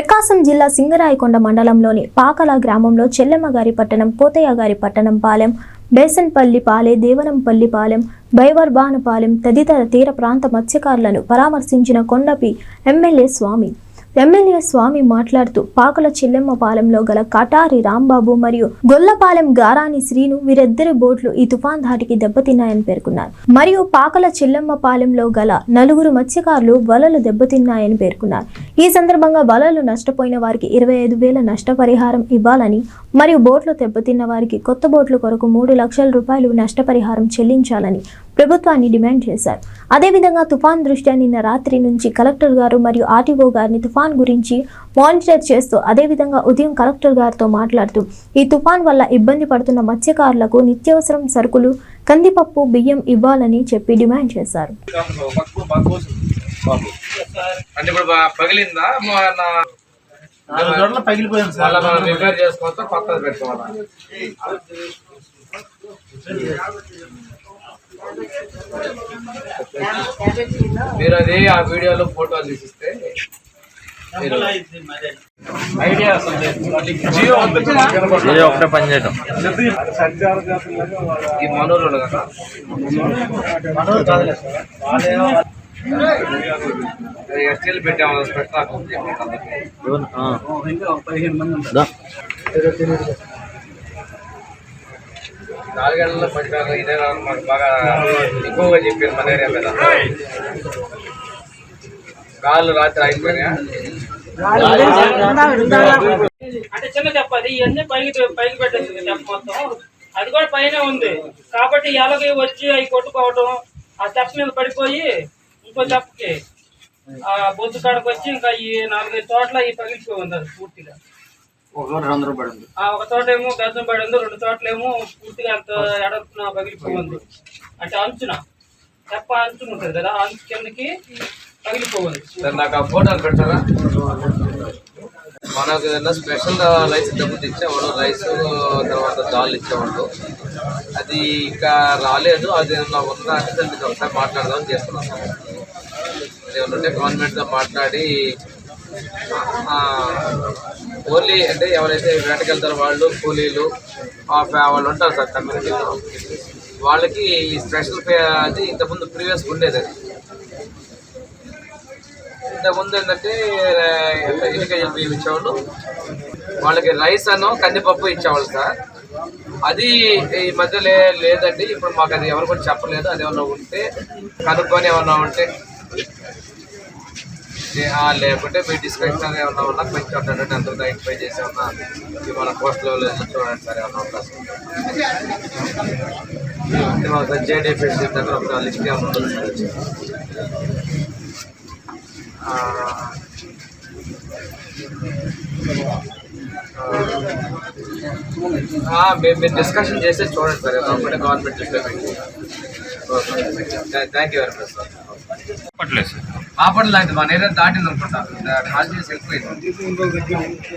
ప్రకాశం జిల్లా సింగరాయకొండ మండలంలోని పాకల గ్రామంలో చెల్లెమ్మగారి పట్టణం పోతయ్య గారి పట్టణం పాలెం బేసన్పల్లి పాలె దేవరంపల్లి పాలెం బైవర్బానపాలెం తదితర తీర ప్రాంత మత్స్యకారులను పరామర్శించిన కొండపి ఎమ్మెల్యే స్వామి. ఎమ్మెల్యే స్వామి మాట్లాడుతూ పాకల చెల్లెమ్మ పాలెంలో గల కటారి రాంబాబు మరియు గొల్లపాలెం గారాని శ్రీను వీరిద్దరి బోట్లు ఈ తుఫాన్ ధాటికి దెబ్బతిన్నాయని పేర్కొన్నారు. మరియు పాకల చెల్లెమ్మ పాలెంలో గల నలుగురు మత్స్యకారులు వలలు దెబ్బతిన్నాయని పేర్కొన్నారు. ఈ సందర్భంగా వలలు నష్టపోయిన వారికి ఇరవై ఐదు వేల నష్టపరిహారం ఇవ్వాలని మరియు బోట్లు దెబ్బతిన్న వారికి కొత్త బోట్ల కొరకు మూడు లక్షల రూపాయలు నష్టపరిహారం చెల్లించాలని ప్రభుత్వాన్ని డిమాండ్ చేశారు. అదేవిధంగా తుఫాన్ దృష్ట్యా నిన్న రాత్రి నుంచి కలెక్టర్ గారు మరియు ఆర్టీఓ గారిని తుఫాన్ గురించి మానిటర్ చేస్తూ అదేవిధంగా ఉదయం కలెక్టర్ గారితో మాట్లాడుతూ ఈ తుఫాన్ వల్ల ఇబ్బంది పడుతున్న మత్స్యకారులకు నిత్యావసరం సరుకులు కందిపప్పు బియ్యం ఇవ్వాలని చెప్పి డిమాండ్ చేశారు. అంటే ఇప్పుడు బా- పగిలిందా? నాలుగు చోట్ల పగిలిపోయింది సార్. మళ్ళీ మనం రిపేర్ చేసుకోవచ్చా? కొత్తది పెట్టుకోవాలా? మీరు అది ఆ వీడియోలో ఫోటోలు తీసిస్తే ఐడియా. జియో ఇది ఒకటే ఈ మనూరు కదా? సార్. వాళ్ళేమో ఎస్టీలు పెట్టాము స్పెషల్ పదిహేను మంది నాలుగేళ్ళలో ఇదే మాకు బాగా ఎక్కువగా చెప్పారు మన ఏరియా మీద కాళ్ళు రాత్రి అయిపోయినాయా అంటే చిన్న చెప్ప అది ఇవన్నీ పైకి పైకి పెట్టేసింది చెప్ప మొత్తం. అది కూడా పైన ఉంది. కాబట్టి ఎలాగ వచ్చి అవి కొట్టుకోవడం ఆ చెప్ప మీద పడిపోయి ఇంకో తెప్పకి ఆ బొద్దు కాడకు వచ్చి ఇంకా ఈ నాలుగైదు తోటల ఈ పగిలిపోయి ఉంది అది పూర్తిగా. ఆ ఒక తోట ఏమో గద్దం పడి ఉంది రెండు తోటలేమో పూర్తిగా అంత ఎడపున పగిలిపోయి ఉంది. అంటే అంచున తెప్ప అంచున ఉంటుంది కదా అంచు కిందకి పగిలిపోయింది సార్ నాకు ఆ ఫోటోలు పెట్టారా మనకు ఏదైనా స్పెషల్ రైస్ డబ్బులు ఇచ్చేవాడు రైస్ తర్వాత దాల్ ఇచ్చేవాడు అది ఇంకా రాలేదు అది ఏమన్నా ఉందా అంటే దాన్ని ఒకసారి మాట్లాడదామని చేస్తున్నాం సార్ అది ఏమన్నా ఉంటే గవర్నమెంట్తో మాట్లాడి ఓన్లీ అంటే ఎవరైతే వేటకెళ్తారో వాళ్ళు కూలీలు వాళ్ళు ఉంటారు సార్ కమ్యూనిటీలో. వాళ్ళకి ఈ స్పెషల్ పే అది ఇంతకుముందు ప్రీవియస్ ఉండేది. అది ఇంతకుముందు ఏంటంటే ఎన్నిక ఇచ్చేవాళ్ళు? వాళ్ళకి రైస్ అను కందిపప్పు ఇచ్చేవాళ్ళు సార్. అది ఈ మధ్య లే లేదండి. ఇప్పుడు మాకు అది ఎవరు కూడా చెప్పలేదు. అది ఏమన్నా ఉంటే కనుక్కొని ఏమన్నా ఉంటే లేకుంటే మీ డిస్క్రిప్షన్ ఏమన్నా ఉన్నా కొంచెం ఉంటుందంటే అందరూ ఐడెంటిఫై చేసి ఉన్నా మన పోస్ట్ లెవెల్ చూడండి సార్ ఏమన్నా అవకాశం అంటే జేడీఎఫ్ఎస్ దగ్గర ఒక లిస్ట్ ఏమన్నా ఉంటుంది సార్? ఆ, ఆ, మేము మీరు డిస్కషన్ చేస్తే చూడండి సార్ ఒకటే government thank you very much sir పట్టలేదు సార్ ఆపడం లాంటి మన ఏరియా దాటింది అనుకుంటా కాల్ చేసి వెళ్ళిపోయింది